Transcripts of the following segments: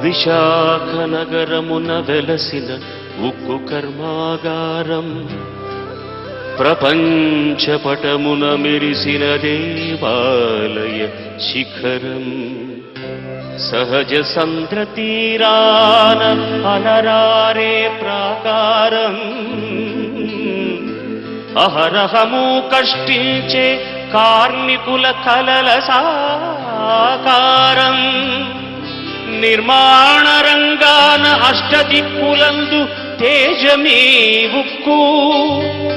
విశాఖ నగరమున వెలసిన ఉక్కు కర్మాగారం ప్రపంచపటమున మెరిసిన దేవాలయ శిఖరం. సహజ సంద్రతీరాన అనరారే ప్రాకారం. అహరహము కష్టించే కార్మికుల కలల సాకారం. నిర్మాణ రంగాన అష్టదిక్కులందు తేజమీ ఉక్కు.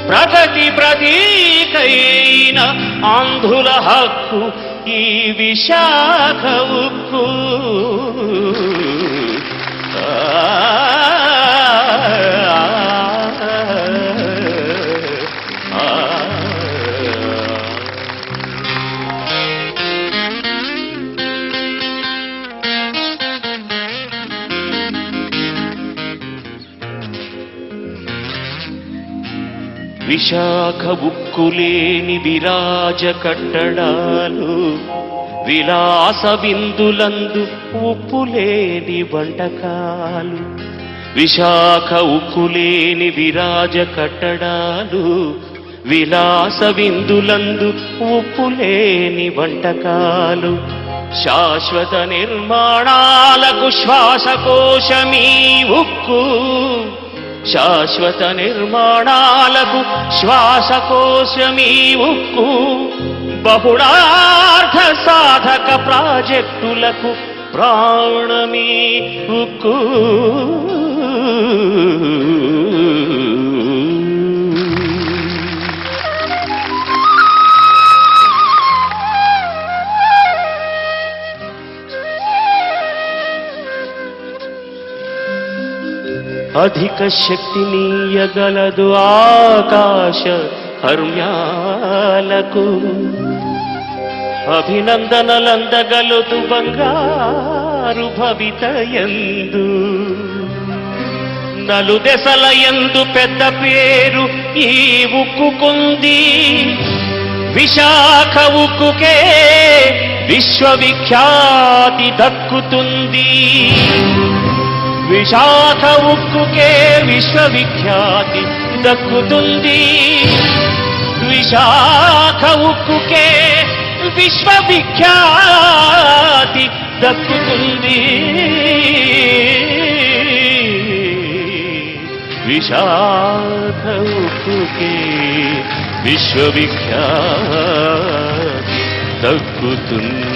ప్రగతి ప్రతీకైన ఆంధ్రుల హక్కు ఈ విశాఖ ఉక్కు. విశాఖ ఉక్కులేని విరాజ కట్టడాలు విలాస బిందులందు ఉప్పులేని వంటకాలు విశాఖ ఉక్కులేని విరాజ కట్టడాలు విలాస విందులందు ఉప్పులేని వంటకాలు. శాశ్వత నిర్మాణాలకు శ్వాసకోశమీ ఉక్కు. శాశ్వత నిర్మాణాలకు శ్వాసకోశమీ ఉక్కు బహుళార్థ సాధక ప్రాజెక్టులకు ప్రాణమీ ఉక్కు అధిక శక్తినీయగలదు ఆకాశ హర్మ్యాలకు అభినందనలందగలదు బంగారు భవితయందు నలు దెసలయందు ఎందు పెద్ద పేరు ఈ ఉక్కుకుంది విశాఖ ఉక్కుకే విశ్వవిఖ్యాతి దక్కుతుంది విశాఖ ఉక్కుకే విశ్వవిఖ్యాతి దక్కుతుంది విశాఖ ఉక్కుకే విశ్వవిఖ్యాతి దక్కుతుంది విశాఖ ఉక్కుకే విశ్వవిఖ్యాతి దక్కుతుంది